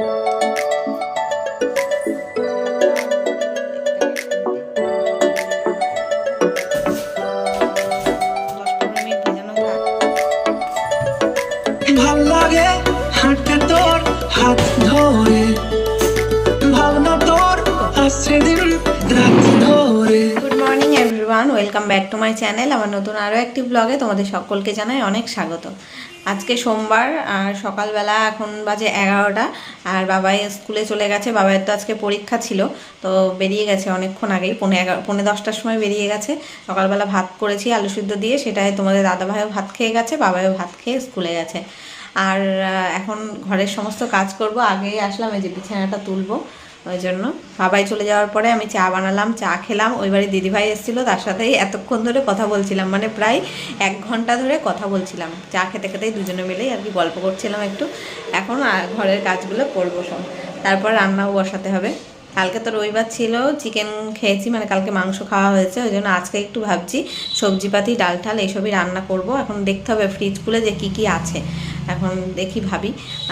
ভালো back to my channel, আমার নতুন আরও একটি ব্লগে তোমাদের সকলকে জানাই অনেক স্বাগত। আজকে সোমবার, আর সকালবেলা এখন বাজে এগারোটা, আর বাবাই স্কুলে চলে গেছে, বাবাইয়ের তো আজকে পরীক্ষা ছিল, তো বেরিয়ে গেছে অনেকক্ষণ আগেই, পৌনে এগারো, পৌনে দশটার সময় বেরিয়ে গেছে। সকালবেলা ভাত করেছি, আলু সিদ্ধ দিয়ে, সেটাই তোমাদের দাদাভাইও ভাত খেয়ে গেছে, বাবাইও ভাত খেয়ে স্কুলে গেছে। আর এখন ঘরের সমস্ত কাজ করব, আগেই আসলাম, এই যে বিছানাটা তুলবো ওই জন্য। বাবাই চলে যাওয়ার পরে আমি চা বানালাম, চা খেলাম। ওই বাড়ি দিদিভাই এসেছিল, তার সাথেই এতক্ষণ ধরে কথা বলছিলাম। মানে প্রায় এক ঘণ্টা ধরে কথা বলছিলাম। চা খেতে খেতেই দুজনে মিলেই আর কি গল্প করছিলাম একটু। এখন ঘরের কাজগুলো করব সব। তারপর রান্নাও বসাতে হবে। কালকে তো রবিবার ছিল চিকেন খেয়েছি মানে কালকে মাংস খাওয়া হয়েছে, ওই জন্য আজকে একটু ভাবছি সবজিপাতি, ডাল ঠাল এইসবই রান্না করব। এখন দেখতে হবে ফ্রিজ খুলে যে কী কী আছে। এখন দেখি ভাবি।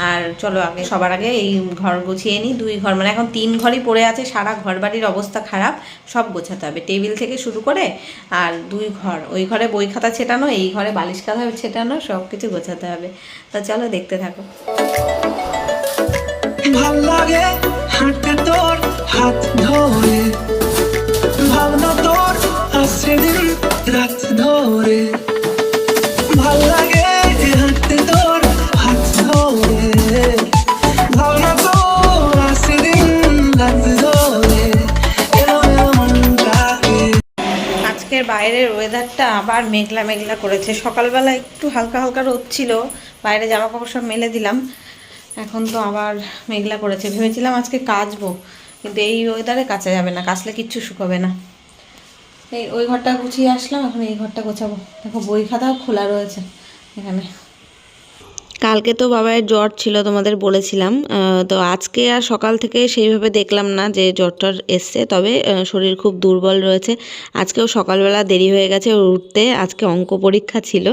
আর চলো আগে সবার আগে এই ঘর গুছিয়ে নিই, দুই ঘর মানে এখন তিন ঘরই পড়ে আছে, সারা ঘর বাড়ির অবস্থা খারাপ, সব গোছাতে হবে। টেবিল থেকে শুরু করে আর দুই ঘর, ওই ঘরে বই খাতা ছেটানো, এই ঘরে বালিশ কাঁথা ছেটানো, সব কিছু গোছাতে হবে। তা চলো দেখতে থাকো। ভালো লাগে হাঁটতে তোর হাত ধরে। ভাবনা তোর আসছে দিন রাত ধরে। ভালো লাগে হাঁটতে তোর হাত ধরে। ভাবনা তোর আসছে দিন রাত ধরে। আজকের বাইরের ওয়েদারটা আবার মেঘলা মেঘলা করেছে। সকালবেলা একটু হালকা হালকা রোদ ছিল। বাইরে জামা কাপড় সব মেলে দিলাম। এখন তো আবার মেঘলা করেছে। ভেবেছিলাম আজকে কাচবো, কিন্তু এই ওয়েদারে কাচা যাবে না, কাচলে কিচ্ছু শুকাবে না। এই ওই ঘরটা গুছিয়ে আসলাম, এখন এই ঘরটা গোছাবো। দেখো বই খাতাও খোলা রয়েছে এখানে। কালকে তো বাবার জ্বর ছিল, তোমাদের বলেছিলাম। তো আজকে আর সকাল থেকে সেইভাবে দেখলাম না যে জ্বরটার এসছে, তবে শরীর খুব দুর্বল রয়েছে। আজকেও সকালবেলা দেরি হয়ে গেছে উঠতে, আজকে অঙ্ক পরীক্ষা ছিল।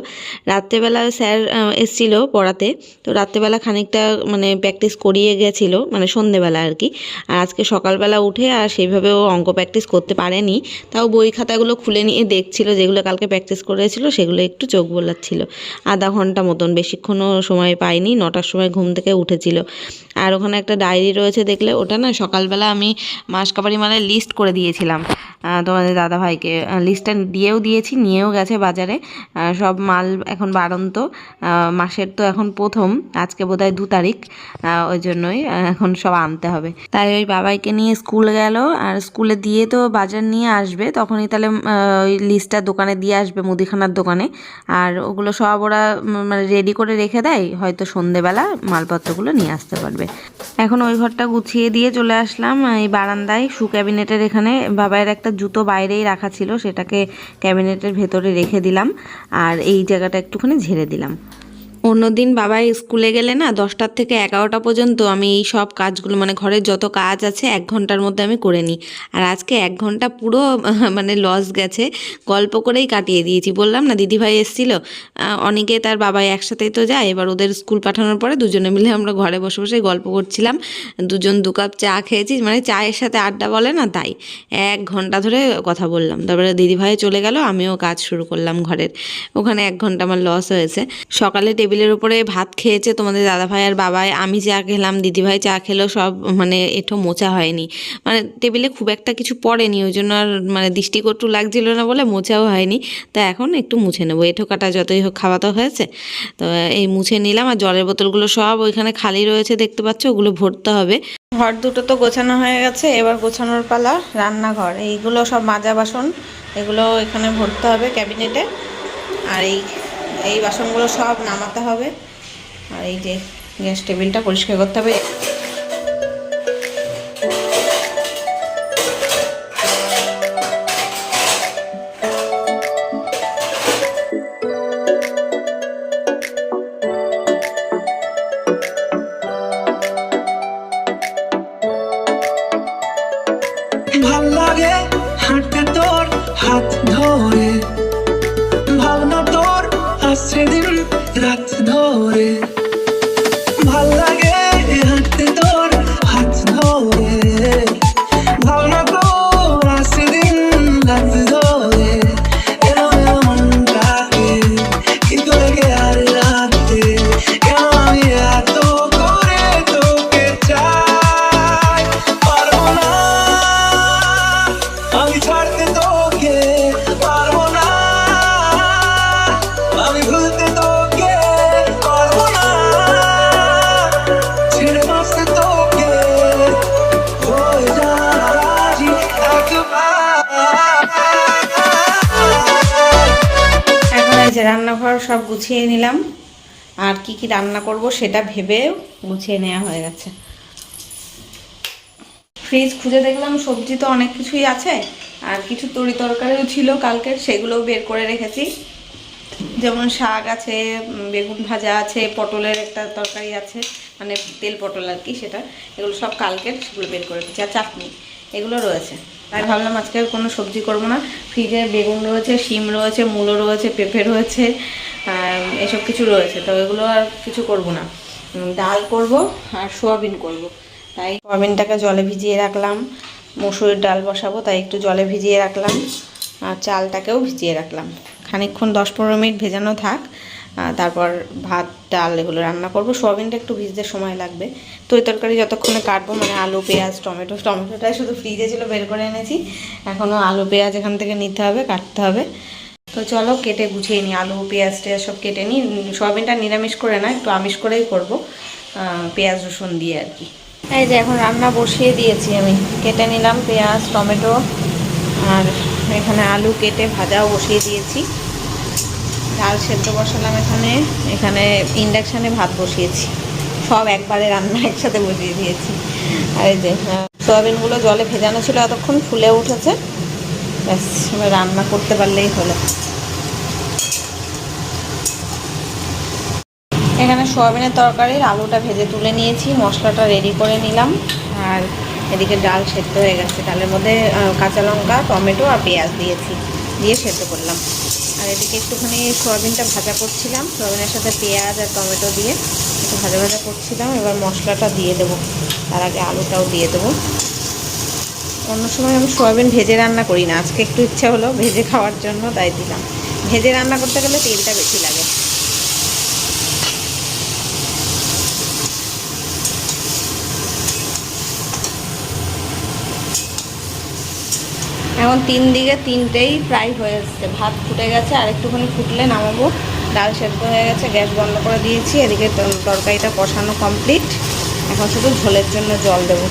রাত্রেবেলা স্যার এসছিল পড়াতে, তো রাত্রেবেলা খানিকটা মানে প্র্যাকটিস করিয়ে গেছিল মানে সন্ধেবেলা আর কি। আর আজকে সকালবেলা উঠে আর সেইভাবে ও অঙ্ক প্র্যাকটিস করতে পারেনি। তাও বই খাতাগুলো খুলে নিয়ে দেখছিল, যেগুলো কালকে প্র্যাকটিস করেছিল, সেগুলো একটু চোখ বোলাচ্ছিল। আধা ঘণ্টা মতন, বেশিক্ষণও সময় পাইনি, নটার সময় ঘুম থেকে উঠেছিল। আর ওখানে একটা ডায়েরি রয়েছে দেখলে, ওটা না সকালবেলা আমি মাসকাবারি মালের লিস্ট করে দিয়েছিলাম। তোমাদের দাদাভাইকে। লিস্টটা দিয়েও দিয়েছি, নিয়েও গেছে বাজারে। সব মাল এখন বাড়ন্ত। মাসের তো এখন প্রথম, আজকে বোধহয় দু তারিখ। ওই জন্যই এখন সব আনতে হবে। তাই ওই বাবাইকে নিয়ে স্কুল গেল, আর স্কুলে দিয়ে তো বাজার নিয়ে আসবে, তখনই তাহলে ওই লিস্টটা দোকানে দিয়ে আসবে, মুদিখানার দোকানে। আর ওগুলো সব ওরা মানে রেডি করে রেখে দেয়। হয়তো সন্ধেবেলা মালপত্রগুলো নিয়ে আসতে পারবে। এখন ওই ঘরটা গুছিয়ে দিয়ে চলে আসলাম, এই বারান্দায়। শু ক্যাবিনেটের এখানে বাবাইয়ের একটা জুতো বাইরেই রাখা ছিল, সেটাকে ক্যাবিনেটের ভেতরে রেখে দিলাম, আর এই জায়গাটা একটুখানি ঝেড়ে দিলাম। অন্যদিন বাবাই স্কুলে গেলে না দশটার থেকে এগারোটা পর্যন্ত আমি এই সব কাজগুলো মানে ঘরের যত কাজ আছে এক ঘণ্টার মধ্যে আমি করে নিই। আর আজকে এক ঘণ্টা পুরো মানে লস গেছে, গল্প করেই কাটিয়ে দিয়েছি। বললাম না, দিদিভাই এসেছিল অনেকে তার বাবাই একসাথেই তো যায়, এবার ওদের স্কুল পাঠানোর পরে দুজনে মিলে আমরা ঘরে বসে বসে গল্প করছিলাম। দুজন দু কাপ চা খেয়েছি মানে চায়ের সাথে আড্ডা বলে না তাই। এক ঘণ্টা ধরে কথা বললাম। তারপরে দিদিভাই চলে গেল, আমিও কাজ শুরু করলাম ঘরের। ওখানে এক ঘণ্টা আমার লস হয়েছে। সকালে টেবিলের উপরে ভাত খেয়েছে তোমাদের দাদাভাই আর বাবাই। আমি চা খেলাম, দিদিভাই চা খেলো, সব মানে এঠো মোছা হয়নি। মানে টেবিলে খুব একটা কিছু পড়েনি, ওই জন্য আর মানে দৃষ্টিকটু লাগছিল না বলে মোছাও হয়নি। তা এখন একটু মুছে নেব। এঠো কাটা যতই হোক খাওয়া তো হয়েছে, তো এই মুছে নিলাম আর জলের বোতলগুলো সব ওইখানে খালি রয়েছে দেখতে পাচ্ছ, ওগুলো ভরতে হবে। ঘর দুটো তো গোছানো হয়ে গেছে, এবার গোছানোর পালা, রান্নাঘর। এইগুলো সব মাজা বাসন, এগুলো এখানে ভরতে হবে ক্যাবিনেটে। আর এই এই বাসনগুলো সব নামাতে হবে। আর এই যে গ্যাস টেবিলটা পরিষ্কার করতে হবে। গুছিয়ে নিলাম। আর কি কি রান্না করব সেটা ভেবে গুছিয়ে নেওয়া হয়ে গেছে। ফ্রিজ খুঁজে দেখলাম, সবজি তো অনেক কিছুই আছে। আর কিছু তরি তরকারিও ছিল কালকের সেগুলোও বের করে রেখেছি। যেমন শাক আছে বেগুন ভাজা আছে, পটলের একটা তরকারি আছে মানে তেল পটল আর কি সেটা। এগুলো সব কালকের সেগুলো বের করে রেখেছি। আর চাটনি, এগুলো রয়েছে। তাই ভাবলাম আজকে কোনো সবজি করব না। ফ্রিজে বেগুন রয়েছে, শিম রয়েছে, মূলো রয়েছে, পেঁপে রয়েছে এসব কিছু রয়েছে, তো এগুলো আর কিছু করব না। ডাল করব আর সোয়াবিন করব। তাই সোয়াবিনটাকে জলে ভিজিয়ে রাখলাম, মসুরির ডাল বসাবো, তাই একটু জলে ভিজিয়ে রাখলাম, আর চালটাকেও ভিজিয়ে রাখলাম। খানিকক্ষণ, দশ পনেরো মিনিট ভেজানো থাক তারপর ভাত, ডাল এগুলো রান্না করব। সোয়াবিনটা একটু ভিজতে সময় লাগবে। তো তরকারি যতক্ষণে কাটবো মানে আলু, পেঁয়াজ, টমেটো, টমেটোটাই শুধু ফ্রিজে ছিল, বের করে এনেছি। এখনও আলু, পেঁয়াজ এখান থেকে নিতে হবে, কাটতে হবে। তো চলো কেটে গুছিয়ে নিই, আলু, পেঁয়াজ টেয়াজ সব কেটে নিই। সোয়াবিনটা নিরামিষ করে না, একটু আমিষ করেই করব। পেঁয়াজ, রসুন দিয়ে আর কি। এই যে এখন রান্না বসিয়ে দিয়েছি আমি। কেটে নিলাম পেঁয়াজ, টমেটো, আর এখানে আলু কেটে ভাজাও বসিয়ে দিয়েছি। ডাল সেদ্ধ বসালাম এখানে। এখানে ইন্ডাকশানে ভাত বসিয়েছি। সব একবারে রান্না একসাথে বসিয়ে দিয়েছি। আর এই যে সয়াবিনগুলো জলে ভেজানো ছিল এতক্ষণ, ফুলে উঠেছে। ব্যাস রান্না করতে পারলেই হলো। এখানে সয়াবিনের তরকারির আলুটা ভেজে তুলে নিয়েছি, মশলাটা রেডি করে নিলাম। আর এদিকে ডাল সেদ্ধ হয়ে গেছে। ডালের মধ্যে কাঁচা লঙ্কা, টমেটো আর পেঁয়াজ দিয়েছি, দিয়ে সেদ্ধ করলাম। আর এদিকে একটুখানি সয়াবিনটা ভাজা করছিলাম। সয়াবিনের সাথে পেঁয়াজ আর টমেটো দিয়ে একটু ভাজা ভাজা করছিলাম। এবার মশলাটা দিয়ে দেবো। তার আগে আলুটাও দিয়ে দেবো। অন্য সময় আমি সয়াবিন ভেজে রান্না করি না। আজকে একটু ইচ্ছা হলো ভেজে খাওয়ার জন্য, তাই দিলাম। ভেজে রান্না করতে গেলে তেলটা বেশি লাগে। এখন তিন দিকে তিনটেই প্রায় হয়ে এসছে ভাত ফুটে গেছে, আর একটুখানি ফুটলে নামাবো। ডাল সেদ্ধ হয়ে গেছে, গ্যাস বন্ধ করে দিয়েছি। এদিকে তরকারিটা কষানো কমপ্লিট এখন শুধু ঝোলের জন্য জল দেবো।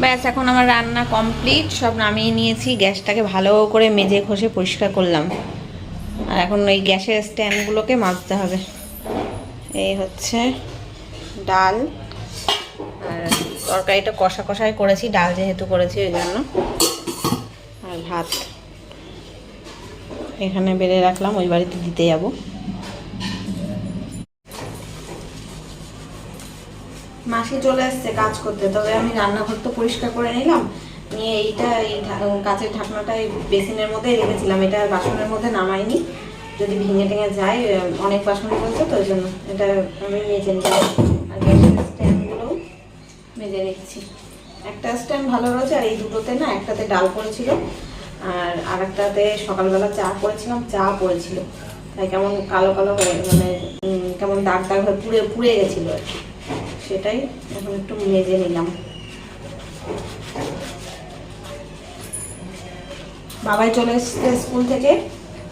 ব্যাস, এখন আমার রান্না কমপ্লিট সব নামিয়ে নিয়েছি, গ্যাসটাকে ভালো করে মেজে ঘষে পরিষ্কার করলাম। আর এখন ওই গ্যাসের স্ট্যান্ডগুলোকে মাজতে হবে। এই হচ্ছে ডাল। আর তরকারিটা কষা কষাই করেছি, ডাল যেহেতু করেছি ওই জন্য। আর ভাত। এখানে বেড়ে রাখলাম, ওই বাড়িতে দিতে যাব। মাসি চলে আসছে কাজ করতে। তবে আমি রান্নাঘর তো পরিষ্কার করে নিলাম। নিয়ে এইটা, এই কাঁচের ঢাকনাটা এই বেসিনের মধ্যেই রেখেছিলাম। এটা বাসনের মধ্যে নামাইনি। যদি ভেঙে টেঙে যায় অনেক বাসন রয়েছে তো, ওই জন্য এটা আমি মেজে নিলাম। আর গ্যাসের স্ট্যান্ডগুলোও মেজে রেখেছি একটা স্ট্যান্ড ভালো রয়েছে, আর এই দুটোতে না একটাতে ডাল পড়েছিল। আর আরেকটাতে সকালবেলা চা করেছিলাম, চা পড়েছিল। তাই কেমন কালো কালো হয়ে মানে কেমন দাগ দাগ হয়ে পুড়ে পুড়ে গেছিল আর কি। সেটাই এখন একটু মেজে নিলাম। বাবাই চলে এসছে স্কুল থেকে।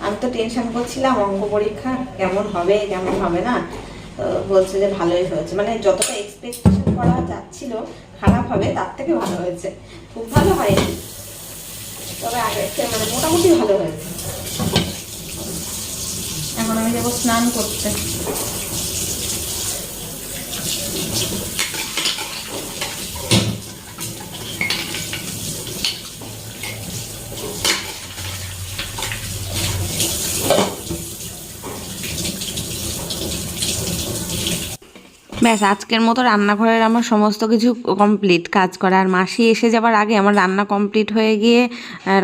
আমি তো টেনশন করছিলাম, অঙ্ক পরীক্ষা কেমন হবে কেমন হবে না? বলছে যে ভালোই হয়েছে। মানে যতটা এক্সপেকটেশন করা যাচ্ছিল খারাপ হবে, তার থেকে ভালো হয়েছে। খুব ভালো হয়নি। তবে আগে মানে মোটামুটি ভালো হয়েছে। এখন আমি যাব স্নান করতে। ব্যাস, আজকের মতো রান্নাঘরের আমার সমস্ত কিছু কমপ্লিট কাজ করা আর মাসি এসে যাবার আগে আমার রান্না কমপ্লিট হয়ে গিয়ে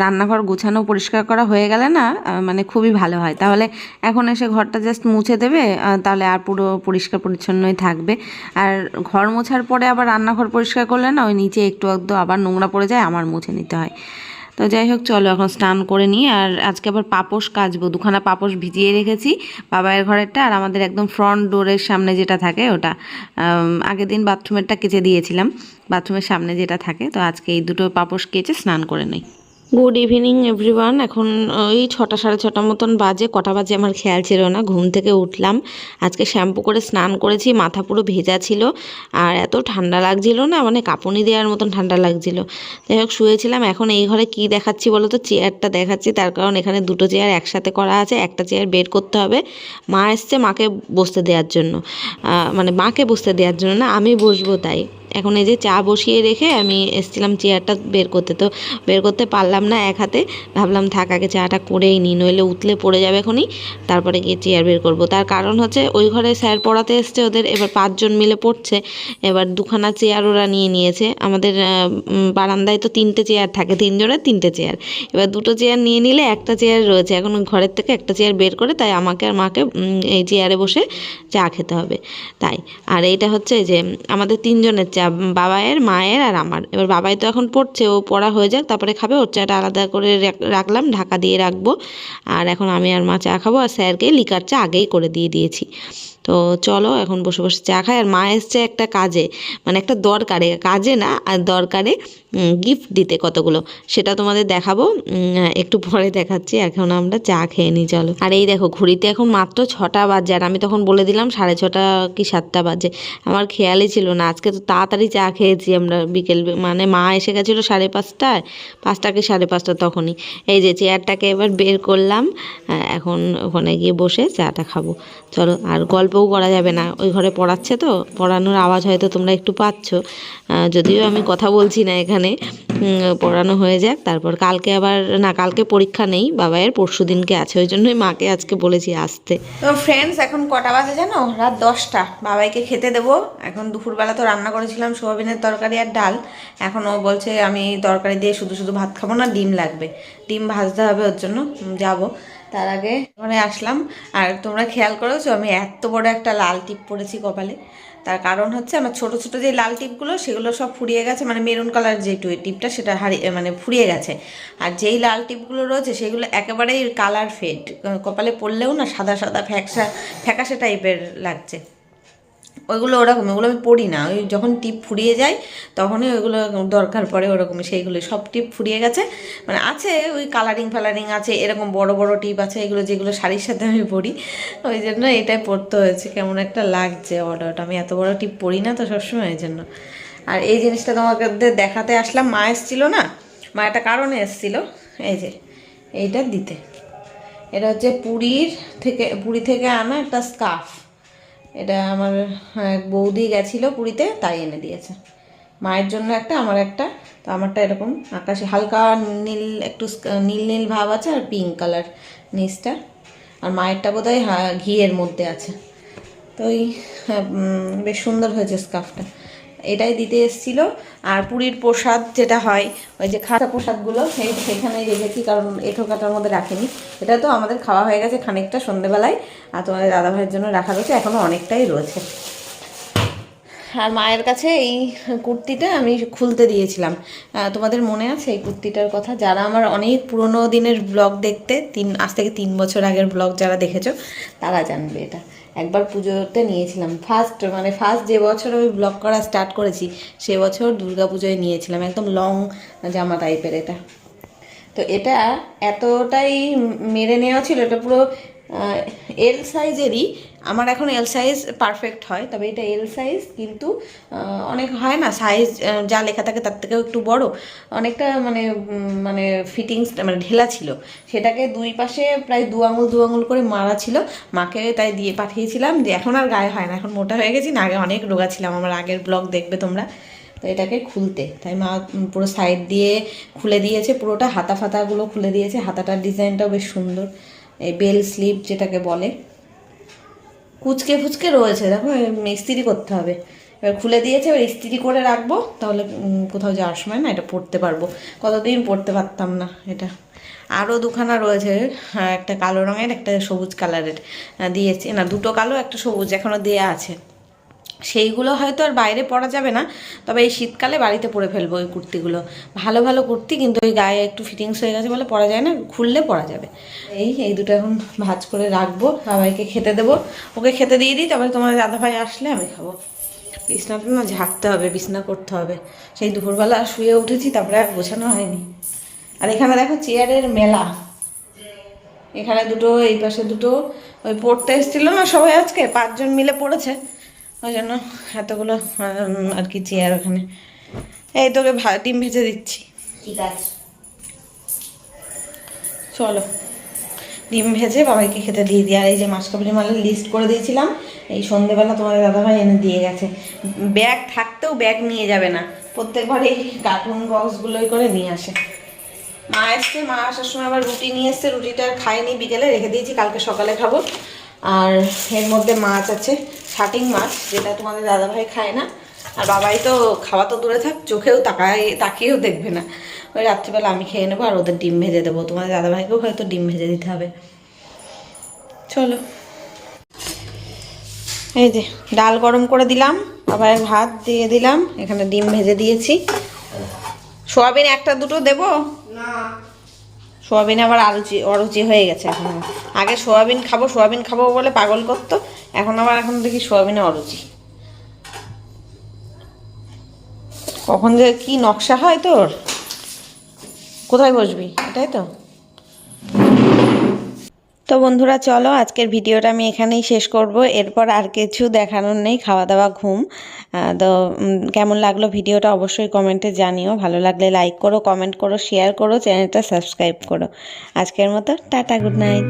রান্নাঘর গোছানো পরিষ্কার করা হয়ে গেলে না মানে খুবই ভালো হয়। তাহলে এখন এসে ঘরটা জাস্ট মুছে দেবে তাহলে আর পুরো পরিষ্কার পরিচ্ছন্নই থাকবে। আর ঘর মোছার পরে আবার রান্নাঘর পরিষ্কার করলে না, ওই নিচে একটু একটু আবার নোংরা পড়ে যায়, আমার মুছে নিতে হয়। তো যাই হোক, চলো এখন স্নান করে নিই। আর আজকে আবার পাপোশ কাচবো। দুখানা পাপোশ ভিজিয়ে রেখেছি বাবায়ের ঘরেরটা আর আমাদের একদম ফ্রন্ট ডোরের সামনে যেটা থাকে ওটা। আগের দিন বাথরুমেরটা কেচে দিয়েছিলাম। বাথরুমের সামনে যেটা থাকে। তো আজকে এই দুটো পাপোশ কেচে স্নান করে নিই। গুড ইভিনিং এভরিওয়ান এখন ওই ছটা সাড়ে ছটা মতন বাজে, কটা বাজে আমার খেয়াল ছিল না। ঘুম থেকে উঠলাম। আজকে শ্যাম্পু করে স্নান করেছি, মাথা পুরো ভেজা ছিল। আর এত ঠান্ডা লাগছিল না মানে কাঁপুনি দেওয়ার মতন ঠান্ডা লাগছিল। যাই হোক, শুয়েছিলাম। এখন এই ঘরে কি দেখাচ্ছি বলো তো? চেয়ারটা দেখাচ্ছি। তার কারণ এখানে দুটো চেয়ার একসাথে করা আছে। একটা চেয়ার বের করতে হবে। মা এসছে মাকে বসতে দেওয়ার জন্য। মানে মাকে বসতে দেওয়ার জন্য না, আমি বসবো তাই। এখন এই যে চা বসিয়ে রেখে আমি এসছিলাম চেয়ারটা বের করতে। তো বের করতে পারলাম না এক হাতে। ভাবলাম থাক, আগে চাটা করেই নিই নইলে উতলে পড়ে যাবে এখনই। তারপরে গিয়ে চেয়ার বের করব। তার কারণ হচ্ছে ওই ঘরে স্যার পড়াতে এসছে ওদের, এবার পাঁচজন মিলে পড়ছে। এবার দুখানা চেয়ার ওরা নিয়ে নিয়েছে। আমাদের বারান্দায় তো তিনটে চেয়ার থাকে, তিনজনের তিনটে চেয়ার। এবার দুটো চেয়ার নিয়ে নিলে একটা চেয়ার রয়েছে। এখন ঘরের থেকে একটা চেয়ার বের করে তাই আমাকে আর মাকে এই চেয়ারে বসে চা খেতে হবে। তাই, আর এইটা হচ্ছে যে আমাদের তিনজনের চা বাবায়ের, মায়ের আর আমার। এবার বাবাই তো এখন পড়ছে, ও পড়া হয়ে যাক, তারপরে খাবে। ওর চাটা আলাদা করে রাখলাম, ঢাকা দিয়ে রাখব। আর এখন আমি আর মা চা খাব, আর স্যারকে লিকার চা আগেই করে দিয়ে দিয়েছি। তো চলো এখন বসে বসে চা খাই। আর মা এসছে একটা কাজে মানে একটা দরকারে, কাজে না, আর দরকারে গিফট দিতে কতগুলো। সেটা তোমাদের দেখাবো একটু পরে দেখাচ্ছি, এখন আমরা চা খেয়ে নিই, চলো। আর এই দেখো, ঘড়িতে এখন মাত্র ছটা বাজে, আর আমি তখন বলে দিলাম সাড়ে ছটা কি সাতটা বাজে। আমার খেয়ালই ছিল না, আজকে তো তাড়াতাড়ি চা খেয়েছি আমরা বিকেল মানে মা এসে গেছিল সাড়ে পাঁচটায়, পাঁচটা কি সাড়ে পাঁচটা তখনই। এই যে চেয়ারটাকে এবার বের করলাম এখন ওখানে গিয়ে বসে চাটা খাব। চলো, আর গল্পও করা যাবে না। ওই ঘরে পড়াচ্ছে তো, পড়ানোর আওয়াজ হয়তো তোমরা একটু পাচ্ছ। যদিও আমি কথা বলছি না এখানে। পড়ানো হয়ে যাক, তারপর কালকে আবার, না, কালকে পরীক্ষা নেই বাবাইয়ের পরশু দিনকে আছে, ওই জন্যই মাকে আজকে বলেছি আসতে। তো ফ্রেন্ডস এখন কটা বাজে জানো? রাত দশটা। বাবাইকে খেতে দেবো। এখন দুপুরবেলা তো রান্না করেছিলাম, সোয়াবিনের তরকারি আর ডাল। এখন ও বলছে, আমি তরকারি দিয়ে শুধু শুধু ভাত খাব না, ডিম লাগবে। ডিম ভাজতে হবে ওর জন্য। যাব। তার আগে ওখানে আসলাম। আর তোমরা খেয়াল করেছ, আমি এত বড় একটা লাল টিপ পরেছি কপালে। তার কারণ হচ্ছে আমার ছোট ছোট যে লাল টিপগুলো, সেগুলো সব ফুরিয়ে গেছে মানে মেরুন কালার যে টিপটা, সেটা হারিয়ে মানে ফুরিয়ে গেছে। আর যেই লাল টিপগুলো রয়েছে, সেগুলো একেবারেই কালার ফেড কপালে পড়লেও না সাদা সাদা ফ্যাকসা, ফ্যাকাশে টাইপের লাগছে। ওইগুলো ওরকম ওগুলো আমি পড়ি না। ওই যখন টিপ ফুরিয়ে যায়, তখনই ওইগুলো দরকার পড়ে ওরকমই সেইগুলো সব টিপ ফুরিয়ে গেছে। মানে আছে ওই কালারিং ফালারিং আছে, এরকম বড় বড় টিপ আছে, এগুলো যেগুলো শাড়ির সাথে আমি পরি। ওই জন্য এটাই পরতে হয়েছে। কেমন একটা লাগছে অর্ডারটা আমি এত বড় টিপ পড়ি না তো সবসময় এই জন্য। আর এই জিনিসটা তোমাকে দেখাতে আসলাম। মা এসছিল না? মা একটা কারণে এসছিল। এই যে, এইটা দিতে। এটা হচ্ছে পুরীর থেকে, পুরী থেকে আনা একটা স্কার্ফ এটা আমার এক বৌদি গেছিল পুরীতে তাই এনে দিয়েছে। মায়ের জন্য একটা আমার একটা। তো আমারটা এরকম আকাশে হালকা নীল একটু নীল নীল ভাব আছে আর পিঙ্ক কালার নিচটা। আর মায়েরটা বোধ হয় ঘিয়ের মধ্যে আছে। তো ওই হ্যাঁ, বেশ সুন্দর হয়েছে স্কার্ফটা এটাই দিতে এসেছিল। আর পুরীর প্রসাদ যেটা হয়, ওই যে খাতা প্রসাদগুলো সেই সেখানে রেখেছি, কারণ এঁঠো কাটার মধ্যে রাখিনি। এটা তো আমাদের খাওয়া হয়ে গেছে খানিকটা সন্ধেবেলায়, আর তোমাদের দাদাভাইয়ের জন্য রাখা রয়েছে এখনও অনেকটাই রয়েছে। আর মায়ের কাছে এই কুর্তিটা আমি খুলতে দিয়েছিলাম। তোমাদের মনে আছে এই কুর্তিটার কথা? যারা আমার অনেক পুরনো দিনের ব্লগ দেখতে, তিন, আজ থেকে তিন বছর আগের ব্লগ যারা দেখেছ, তারা জানবে এটা। একবার পুজোতে নিয়েছিলাম। ফার্স্ট মানে ফার্স্ট যে বছর আমি ব্লগ করা স্টার্ট করেছি, সে বছর দুর্গা পুজোয় নিয়েছিলাম। একদম লং জামা টাইপের এটা। তো এটা এতটাই মেরে নেওয়া ছিল, এটা পুরো এল সাইজেরই আমার এখন এল সাইজ পারফেক্ট হয়, তবে এটা এল সাইজ কিন্তু অনেক হয় না সাইজ যা লেখা থাকে তার থেকেও একটু বড়। অনেকটা মানে মানে ফিটিংস মানে ঢেলা ছিল। সেটাকে দুই পাশে প্রায় দু আঙুল দু আঙুল করে মারা ছিল। মাকে তাই দিয়ে পাঠিয়েছিলাম, যে এখন আর গায়ে হয় না, এখন মোটা হয়ে গেছি, না, আগে অনেক রোগা ছিলাম, আমার আগের ব্লগ দেখবে তোমরা। তো এটাকে খুলতে, তাই মা পুরো সাইড দিয়ে খুলে দিয়েছে, পুরোটা হাতা ফাতাগুলো খুলে দিয়েছে, হাতাটার ডিজাইনটাও বেশ সুন্দর। এই বেল স্লিপ যেটাকে বলে। কুচকে ফুচকে রয়েছে দেখো ইস্ত্রি করতে হবে। এবার খুলে দিয়েছে এবার ইস্ত্রি করে রাখব তাহলে কোথাও যাওয়ার সময় না এটা পড়তে পারব। কতদিন পড়তে পারতাম না এটা। আরও দুখানা রয়েছে হ্যাঁ, একটা কালো রঙের একটা সবুজ কালারের দিয়েছি। না দুটো কালো একটা সবুজ এখনও দেয়া আছে। সেইগুলো হয়তো আর বাইরে পরা যাবে না, তবে এই শীতকালে বাড়িতে পরে ফেলব ওই কুর্তিগুলো। ভালো ভালো কুর্তি, কিন্তু ওই গায়ে একটু ফিটিংস হয়ে গেছে বলে পরা যায় না, খুললে পরা যাবে। এই এই দুটো এখন ভাজ করে রাখব সবাইকে খেতে দেবো। ওকে খেতে দিয়ে দিই, তারপরে তোমার দাদা ভাই আসলে আমি খাব। বিছনাটা না ঝাঁকতে হবে, বিছনা করতে হবে। সেই দুপুরবেলা শুয়ে উঠেছি, তারপরে আর গোছানো হয়নি। আর এখানে দেখো চেয়ারের মেলা। এখানে দুটো, এই পাশে দুটো, ওই পড়তে এসেছিল না সবাই আজকে, পাঁচজন মিলে পড়েছে। ওই জন্য এতগুলো আর কি চেয়ার ওখানে। এই তোকে ডিম ভেজে দিচ্ছি। ঠিক আছে। চলো। ডিম ভেজে বাবাইকে খেতে দিয়ে দিই। আর এই যে মাসকাবলি মালের লিস্ট করে দিয়েছিলাম এই সন্ধেবেলা তোমাদের দাদাভাই এনে দিয়ে গেছে। ব্যাগ থাকতেও ব্যাগ নিয়ে যাবে না। প্রত্যেকবার এই কার্টুন বক্সগুলোই করে নিয়ে আসে। মা এসছে মা আসার সময় আবার রুটি নিয়ে এসছে। রুটিটা আর খাইনি বিকেলে রেখে দিয়েছি কালকে সকালে খাব। আর এর মধ্যে মাছ আছে, শাটিং মাছ, যেটা তোমাদের দাদাভাই খায় না। আর বাবাই তো খাওয়া তো দূরে থাক, চোখেও তাকায়, তাকিয়েও দেখবে না। ওই রাত্রিবেলা আমি খেয়ে নেব আর ওদের ডিম ভেজে দেবো। তোমাদের দাদাভাইকেও হয়তো ডিম ভেজে দিতে হবে। চলো। এই যে, ডাল গরম করে দিলাম, আবার ভাত দিয়ে দিলাম, এখানে ডিম ভেজে দিয়েছি। সোয়াবিন একটা দুটো দেবো? সোয়াবিন আবার আরুচি অরুচি হয়ে গেছে এখন। আগে সোয়াবিন খাব সোয়াবিন খাব বলে পাগল করতো, এখন আবার এখন দেখি সোয়াবিনে অরুচি। কখন যে কি নকশা হয় তোর? কোথায় বসবি? এটাই তো। তো বন্ধুরা, চলো আজকের ভিডিওটা আমি এখানেই শেষ করব। এরপর আর কিছু দেখানোর নেই খাওয়া দাওয়া ঘুম তো কেমন লাগল ভিডিওটা অবশ্যই কমেন্টে জানিও। ভালো লাগলে লাইক করো, কমেন্ট করো, শেয়ার করো, চ্যানেলটা সাবস্ক্রাইব করো। আজকের মতো, টাটা, গুড নাইট।